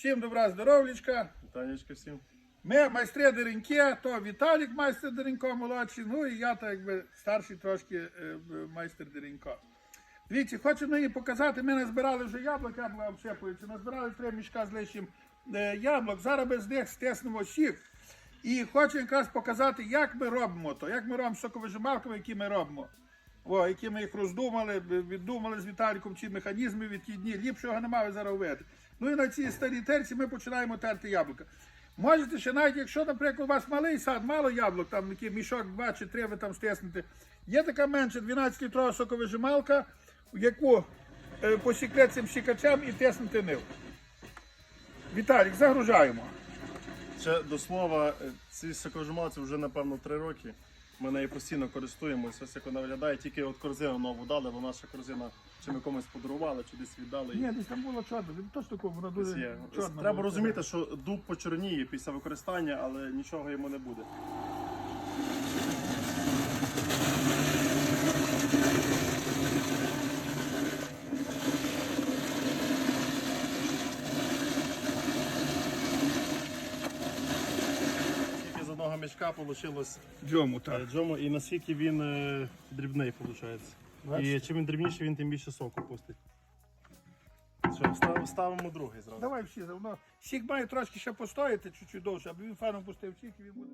Всім добра здоров'ячка. Танечка всім. Ми майстри Дереньке, то Віталік майстер Деренько молодший, ну і я так якби старший трошки е, майстер Деренько. Дивіться, хочу нині показати, ми назбирали вже яблук, яблука обшепуються, назбирали три мішка з лишнім е, яблук, зараз без них стиснемо сік. І хочу якраз показати, як ми робимо то, як ми робимо соковижималками, які ми робимо. О, які ми їх роздумали, віддумали з Віталіком, ці механізми відхідні, ліпшого немає зараз ввести. Ну і на цій старій терці ми починаємо терти яблука. Можете ще навіть, якщо, наприклад, у вас малий сад, мало яблук, там який мішок, два чи три ви там стиснете. Є така менша 12-літрова соковижималка, яку е, посікли цим сікачем і тиснути нив. Віталік, загружаємо. Ще до слова, е, ці соковижималці вже напевно три роки. Ми нею постійно користуємося, ось як вона виглядає, тільки от корзину нову дали, бо наша корзина чи ми комусь подарували, чи десь віддали. Ні, десь там було чорно, він теж такого, вона дуже є. чорна. Треба була. розуміти, що дуб почорніє після використання, але нічого йому не буде. Скільки з одного мішка вийшло Джому, так. Джому, і наскільки він е, дрібний виходить. І чим він дрібніший, він тим більше соку пустить. Що, став, ставимо другий зразу. Давай всі заодно. Сік має трошки ще постояти чуть-чуть довше, аби він фаном пустив сік і він буде.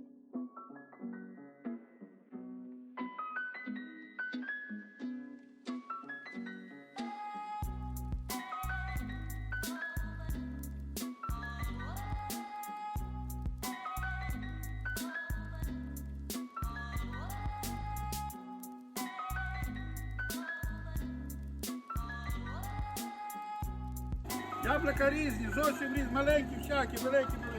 Зовсім різ, маленькі, всякі, великі, великі.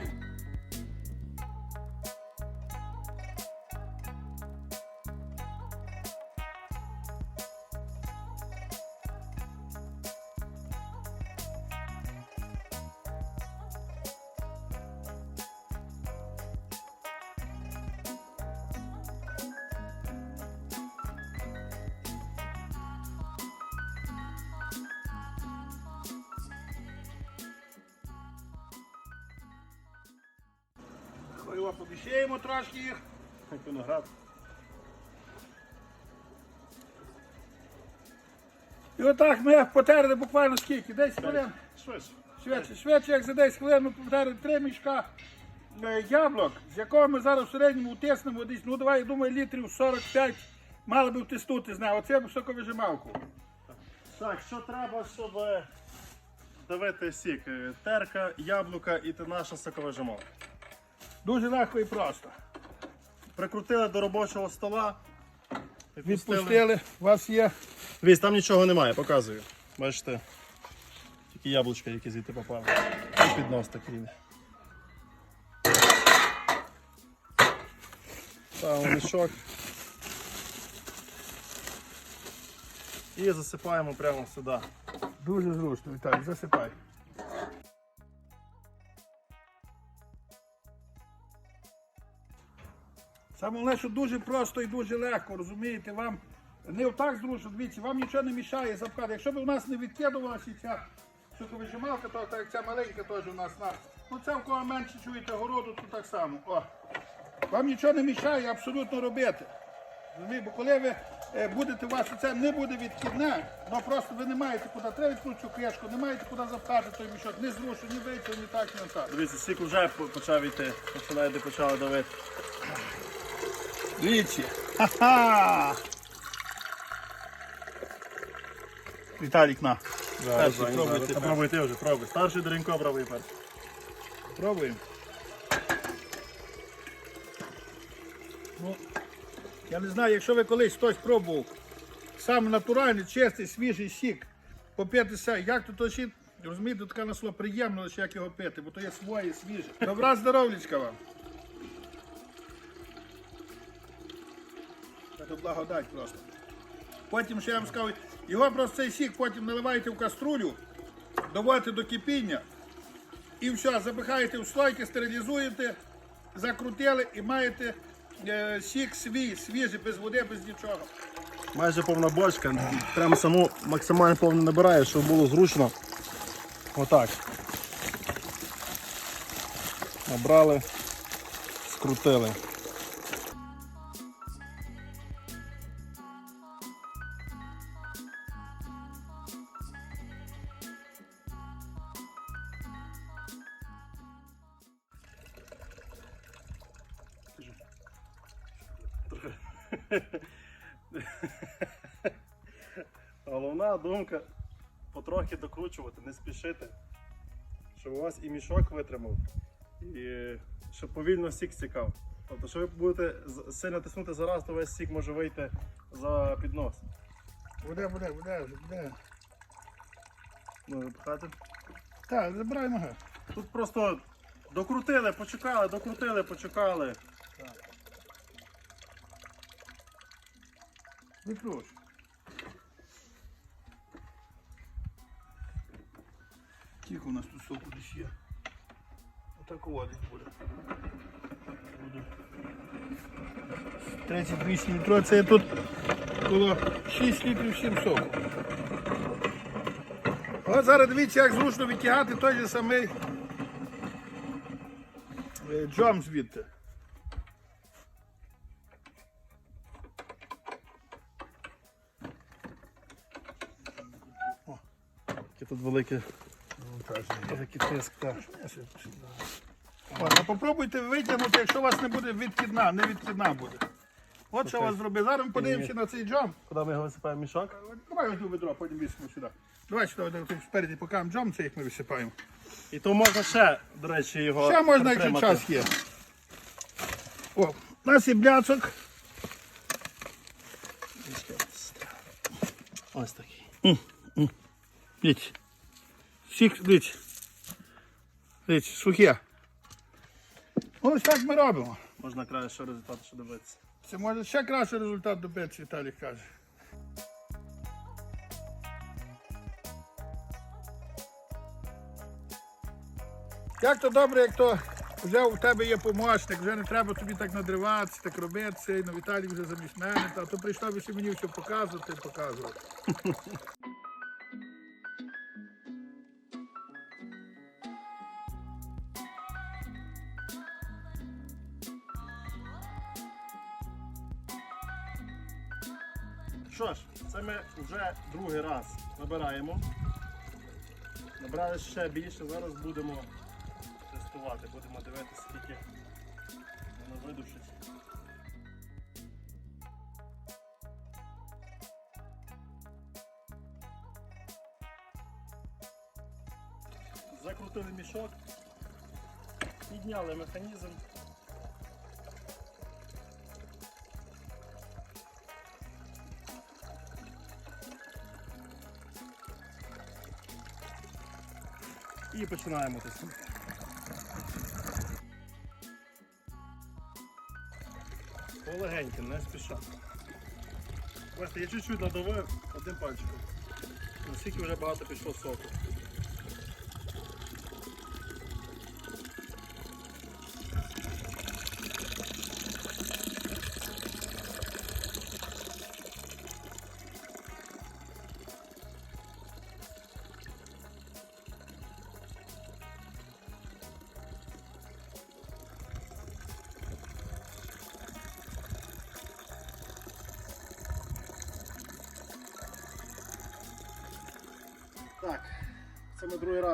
Його поміщаємо трошки їх. Виноград. І отак ми потерли буквально скільки? 10 хвилин. Швидше. Швидше, швидше, як за 10 хвилин ми потерли три мішка е, яблук, з якого ми зараз в середньому утиснемо десь, ну давай, я думаю, літрів 45 мали би втиснути з нього. Оце соковижималку. Так, що треба, щоб е, давити сік? Е, Терка, яблука і наша соковижималка. Дуже легко і просто. Прикрутили до робочого стола. Відпустили, у вас є. Вісь, там нічого немає, показую. Бачите. Тільки яблучка, які звідти попали. І піднос такий. Ставимо мішок. І засипаємо прямо сюди. Дуже зручно, Віталій, засипай. Саме головне, що дуже просто і дуже легко, розумієте, вам не отак зручно, дивіться, вам нічого не мішає запхати. Якщо б у нас не відкидувалася ця соковижималка, то так ця маленька теж у нас на. Ну це в кого менше чуєте городу, то так само. О. Вам нічого не мішає абсолютно робити. Бо коли ви е, будете, у вас це не буде відхідне, ну просто ви не маєте куди, треба цю кришку, не маєте куди запхати той мішок, не зручно, ні вийти, ні так, ні так. Дивіться, сік вже почав йти. Починає де давити. Дивіться. Ха-ха! Віталік на. Зараз, Перший, пробуйте перший. Пробуй ти вже, пробуй. Старший Деренько пробуй перший. Пробуємо. Ну, я не знаю, якщо ви колись хтось пробував сам натуральний, чистий, свіжий сік попитися, як то ще, розумієте, така на слово приємно, як його пити, бо то є своє, свіже. Добра здоров'ячка вам. Це благодать просто. Потім ще я вам скажу, його просто цей сік потім наливаєте в каструлю, доводите до кипіння. І все, запихаєте в слойки, стерилізуєте, закрутили і маєте е, сік свій, свіжий, без води, без нічого. Майже повна бочка. Прямо саму максимально повну набирає, щоб було зручно. Отак. Набрали, скрутили. Головна думка потрохи докручувати, не спішити, щоб у вас і мішок витримав, і щоб повільно сік стікав. Тобто, якщо ви будете сильно тиснути зараз, то весь сік може вийти за піднос. Буде, буде, буде, вже буде. Ну, запхати. Так, забирай ноги. Тут просто докрутили, почекали, докрутили, почекали. Викруч. У нас тут соку десь є. Отакого десь буде. Буде. 38 літрів, це тут коло 6 літрів всім соку. От зараз дивіться, як зручно витягати той же самий е, джом звідти. Яке тут велике, великий тиск. Так. Ладно, попробуйте витягнути, якщо у вас не буде відкидна, не відкидна буде. От що у вас зробить. Зараз ми подивимося на цей джам. Куди ми його висипаємо мішок? Давай ось ведро, потім вісимо сюди. Давай сюди спереді покажемо джам, це як ми висипаємо. І то можна ще, до речі, його. Ще можна, якщо час є. О, у нас є бляцок. Ось такий. Дивіться. Всіх, дивіться. Дивіться, сухе. Ось так ми робимо. Можна краще результат ще дивитися. Це може ще кращий результат добитися, Віталій каже. Як то добре, як то вже у тебе є помощник, вже не треба тобі так надриватися, так робити, ну Віталій вже замість мене, та то прийшла би ще мені все показувати, показувати. Другий раз набираємо. Набрали ще більше, зараз будемо тестувати, будемо дивитися, скільки воно видушить. Закрутили мішок, підняли механізм. І починаємо тут. Полегенько, не спіша. Бачите, я чуть-чуть надавив одним пальчиком. Наскільки вже багато пішло соку.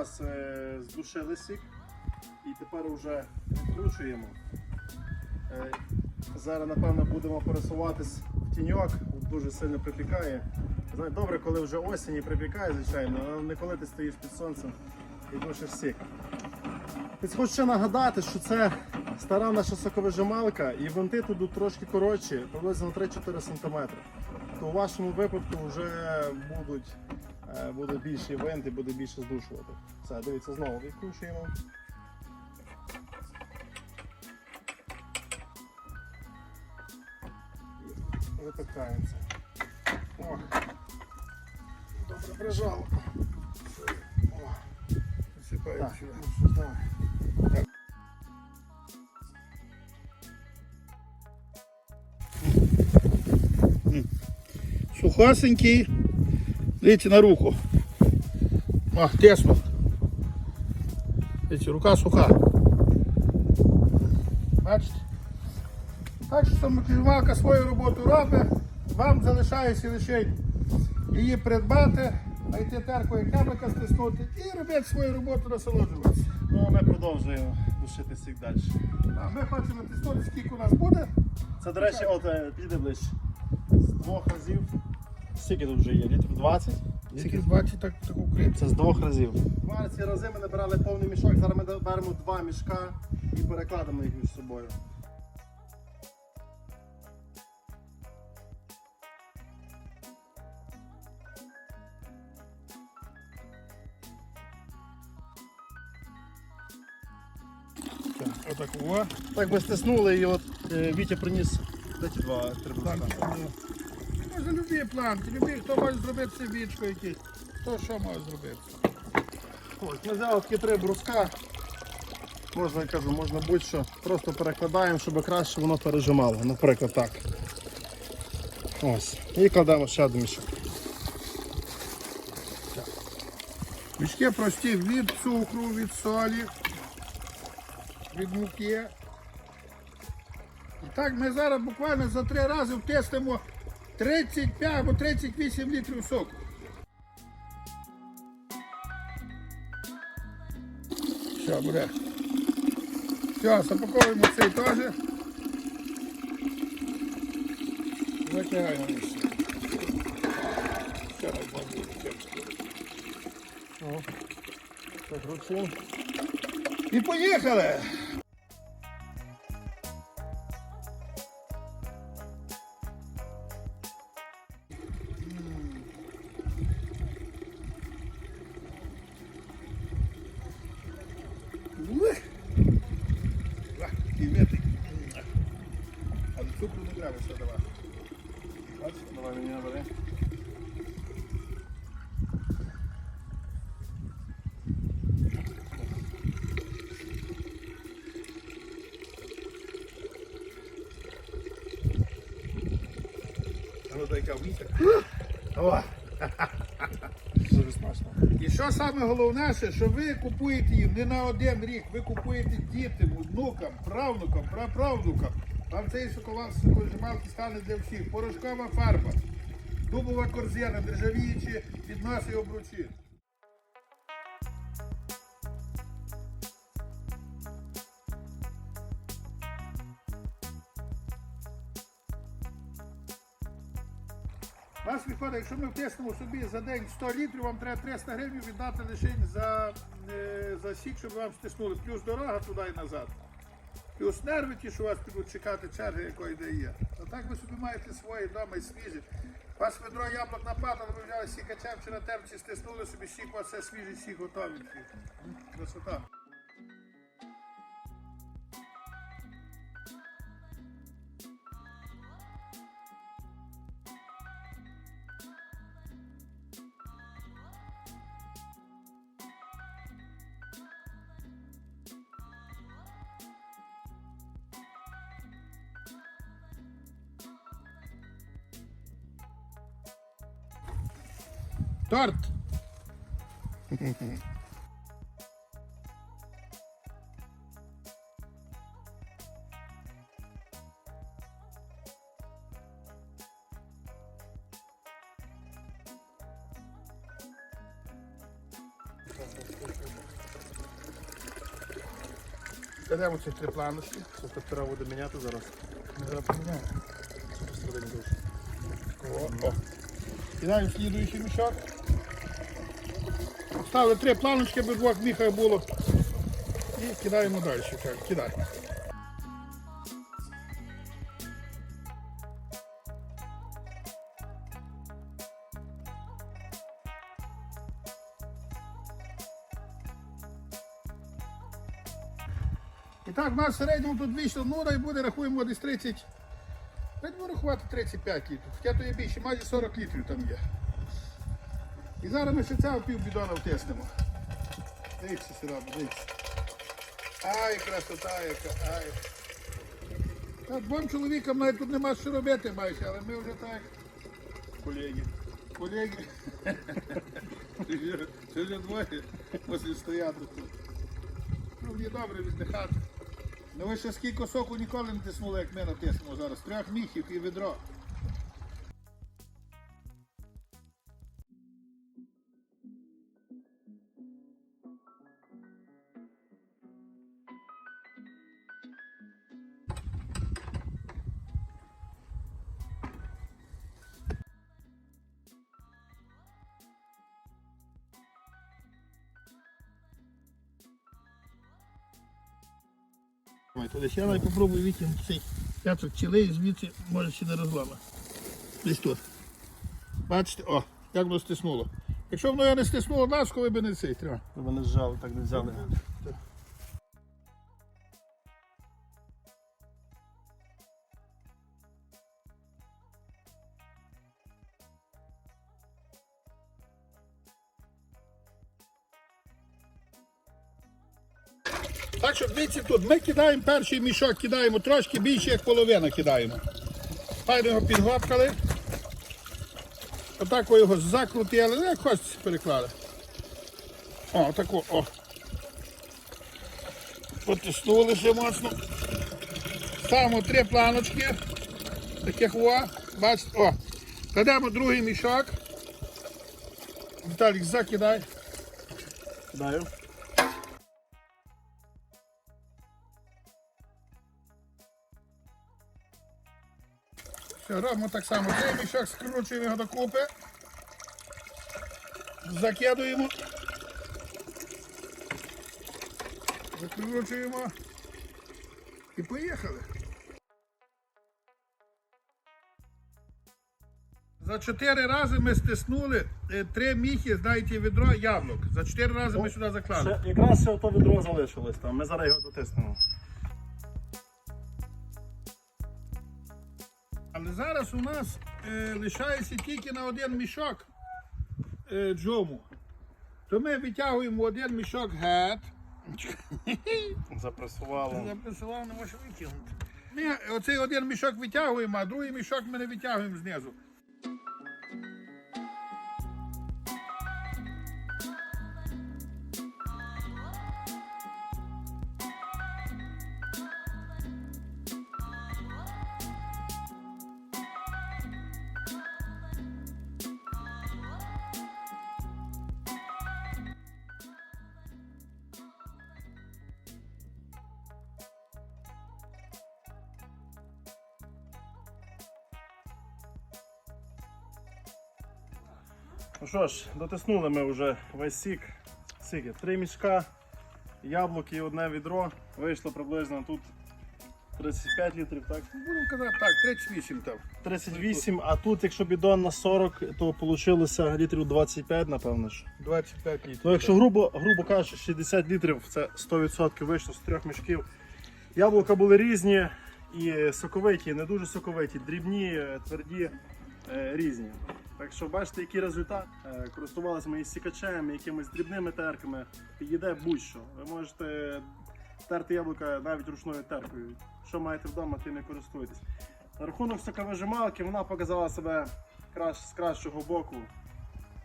Другий е, здушили сік і тепер вже відкручуємо. Е, зараз, напевно, будемо пересуватись в тіньок, дуже сильно припікає. Знаєте, добре, коли вже осінь і припікає, звичайно, але не коли ти стоїш під сонцем і душиш сік. Хочу ще нагадати, що це стара наша соковижималка і винти тут трошки коротші, приблизно 3-4 см. То у вашому випадку вже будуть, буде більший винт і буде більше здушувати. Все, дивіться, знову відкручуємо. І Випікається. Добре прижало. Так, ну що, давай. Сухосенький. Дивіться на руку. О, тесно. Дивіться, рука суха. Бачите? Так що самокрівалка свою роботу робить, вам залишається лише її придбати, знайти терку і кабика стиснути і робити свою роботу, насолоджуватися. Ну, а ми продовжуємо душити всіх далі. А ми хочемо тиснути, скільки у нас буде. Це, до речі, от е, піде ближче. З двох разів. Скільки тут вже є? Літрів 20? Скільки 20 так, так укрити. Це з двох разів. Два ці рази ми набирали повний мішок, зараз ми беремо два мішка і перекладемо їх між собою. Отак, о. Так ми стиснули і от е, Вітя приніс ті два три Мішка. Може любі планки, любі, хто може зробити собічку якийсь. Хто що може зробити. Ось, ми взяли три бруска. Можна, я кажу, можна будь-що. Просто перекладаємо, щоб краще воно пережимало. Наприклад, так. Ось. І кладемо ще один мішок. Мішки прості від цукру, від солі, від муки. І так ми зараз буквально за три рази втестимо 35 або 38 літрів соку. Все, буде. Все, запаковуємо цей теж. Так буде. О, Так, ручин. І поїхали! Дай. Дуже смачно. І що саме головне, що ви купуєте її не на один рік, ви купуєте дітям, внукам, правнукам, праправнукам. Вам цей шоколад сокольжималки стане для всіх. Порошкова фарба, дубова корзина, державіючі підноси і обручі. Нас виходить, якщо ми втиснемо собі за день 100 літрів, вам треба 300 гривень віддати лише за, е, за сік, щоб вам стиснули. Плюс дорога туди і назад. Плюс нерви ті, що у вас підуть чекати черги, якої де є. А так ви собі маєте свої вдома і свіжі. Вас ведро яблук нападало, ви взяли сікачем чи на терці стиснули собі сік, у вас все свіжий сік готовенький. Красота. Торт. Кладемо ці три планочки. Що тут буде міняти зараз? Ми зараз поміняємо. Що посередині дуже? О, о. Кидаємо слідуючий мішок. Ставили три планочки, аби двох міхах було. І кидаємо далі. Кидай. І так, в нас в середньому тут вийшло, ну дай буде, рахуємо десь 30. Будемо рахувати 35 літрів. Хоча то є більше, майже 40 літрів там є. І зараз ми ще цього пів бідона втиснемо. Дивіться сюди, дивіться. Ай, красота яка, ай. Та двом чоловікам навіть тут нема що робити майже, але ми вже так. Колеги. Колеги. Ще вже двоє мусить стояти тут. Ну, мені добре віддихати. Ну ви ще скільки соку ніколи не тиснули, як ми натиснемо зараз. Трьох міхів і відро. Десь я навіть попробую витягнути цей п'яток цілий, звідси може ще не розлама. Десь тут. Бачите, о, як воно стиснуло. Якщо воно я не стиснуло нас, коли б не цей треба. Ви не зжали, так не взяли. Тут, ми кидаємо перший мішок, кидаємо трошки більше, як половина кидаємо. Файно його підгопкали. Отак його закрутили, ну як хочете переклали. О, отако, о. Потиснули ще. Ставимо три планочки. Таких во. Бачите, о. Кладемо другий мішок. Віталік, закидай. Даю. Все, робимо так само. Цей мішок скручуємо його докупи. Закидуємо. Закручуємо. І поїхали. За чотири рази ми стиснули е, три міхи, знаєте, відро яблук. За чотири рази ми сюди заклали. Ще, якраз ще ото відро залишилось там. Ми зараз його дотиснемо. Зараз у нас е, лишається тільки на один мішок е, джому. То ми витягуємо один мішок гет. Запресувало. Запресував, не можу витягнути. Ми оцей один мішок витягуємо, а другий мішок ми не витягуємо знизу. Ну що ж, дотиснули ми вже весь сік. Скільки? Три мішка, яблуки і одне відро. Вийшло приблизно тут 35 літрів, так? Будемо казати так, 38 там. 38, а тут, якщо бідон на 40, то вийшло літрів 25, напевно ж. 25 літрів. Ну, якщо грубо, грубо кажучи, 60 літрів це 100% вийшло з трьох мішків. Яблука були різні і соковиті, і не дуже соковиті, дрібні, е, тверді, е, різні. Так що бачите, який результат. Е, Користувалися ми і сікачем, якимись дрібними терками. Підійде будь-що. Ви можете терти яблука навіть ручною теркою. Що маєте вдома, тим і користуєтесь. На рахунок соковижималки вона показала себе з кращого боку.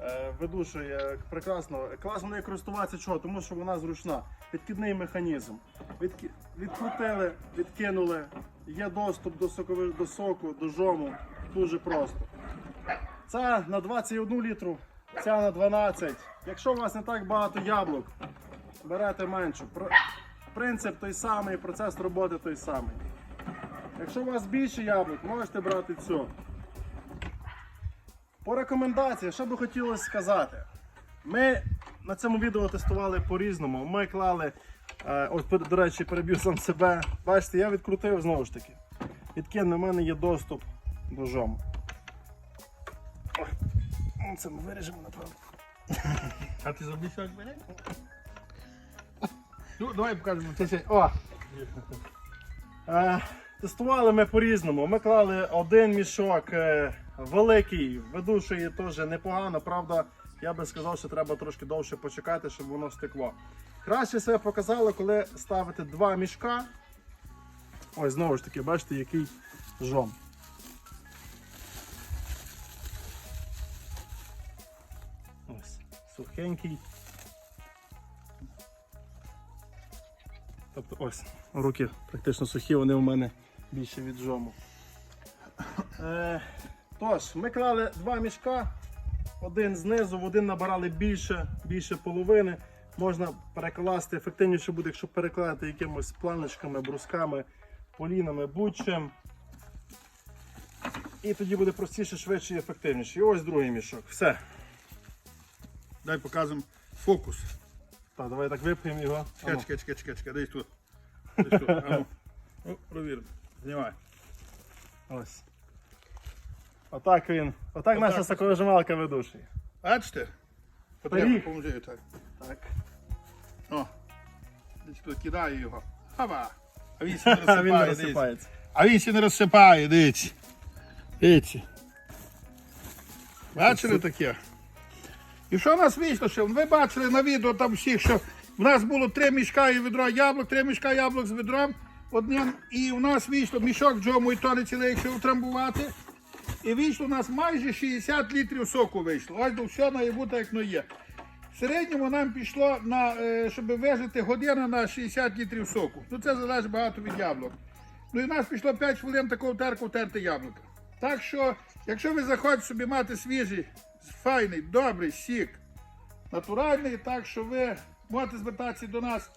Е, Ведушує прекрасно. Класно нею користуватися чого? Тому що вона зручна. Підкидний механізм. Відки... Відкрутили, відкинули. Є доступ до, сокови... до соку, до жому. Дуже просто. Ця на 21 літру, ця на 12. Якщо у вас не так багато яблук, берете меншу. Принцип той самий, процес роботи той самий. Якщо у вас більше яблук, можете брати цю. По рекомендації, що би хотілося сказати. Ми на цьому відео тестували по-різному. Ми клали, е, ось, до речі, переб'ю сам себе. Бачите, я відкрутив знову ж таки. Відкинув, у мене є доступ до жому. Це ми виріжемо, напевно. А ти за мішок береш? Ну, давай покажемо. О! Е, Тестували ми по-різному. Ми клали один мішок е, великий, ведуший теж непогано. Правда, я би сказав, що треба трошки довше почекати, щоб воно стекло. Краще себе показало, коли ставити два мішка. Ось знову ж таки, бачите, який жом. Сухенький. Тобто ось, руки практично сухі, вони у мене більше від жому. Е, тож, ми клали два мішка, один знизу, в один набирали більше, більше половини. Можна перекласти, ефективніше буде, якщо перекладати якимось планочками, брусками, полінами, будь-чим. І тоді буде простіше, швидше і ефективніше. І ось другий мішок. Все. Дай показуємо фокус. Так, давай так вип'ємо його. Чекай, чекай, чекай, чекай, чекай, десь тут. Десь тут. Ану. Ну, провір. Знімай. Ось. Отак він. Отак наша соковижималка ведучий. Бачите? Потрібно Пиріг. поможи так. Так. О. Десь тут кидаю його. Хаба. А він ще не А він не розсипає, дивіться. розсипається. А він ще не розсипає, дивіться. Дивіться. Бачили таке? І що нас вийшло? Що ви бачили на відео там всіх, що в нас було три мішка і відро яблук, три мішка яблук з відром одним. І в нас вийшло мішок джому і то не цілий, якщо утрамбувати. І вийшло у нас майже 60 літрів соку вийшло. Ось до все має бути, як воно є. В середньому нам пішло, на, е, щоб вижити годину на 60 літрів соку. Ну це залежить багато від яблук. Ну і в нас пішло 5 хвилин такого терку втерти яблука. Так що, якщо ви захочете собі мати свіжий, файний, добрий сік, натуральний, так що ви можете звертатися до нас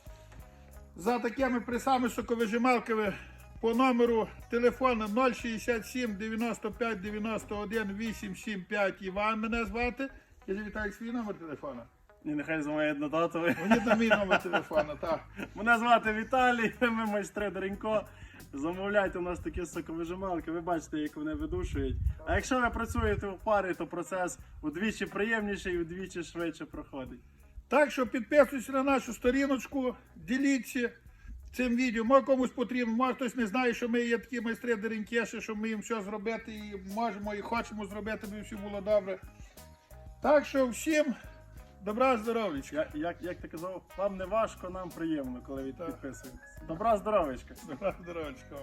за такими присами соковижималками по номеру телефону 067 95 91 875 Іван мене звати. Я Віталій свій номер телефона. І нехай змає додатовий. Мені на мій номер телефона, так. Мене звати Віталій, ми майстри Даренько. Замовляйте у нас такі соковижималки, ви бачите, як вони видушують. А якщо ви працюєте в парі, то процес удвічі приємніший і удвічі швидше проходить. Так що підписуйтесь на нашу сторіночку, діліться цим відео. Може комусь потрібно, може хтось не знає, що ми є такі майстри деренкеші, що ми їм все зробити і можемо і хочемо зробити, аби все було добре. Так що всім добра здоров'ячка. Як, як ти казав, вам не важко, нам приємно, коли ви підписуєтесь. Добра здоровечка! Добра здоров'ячка.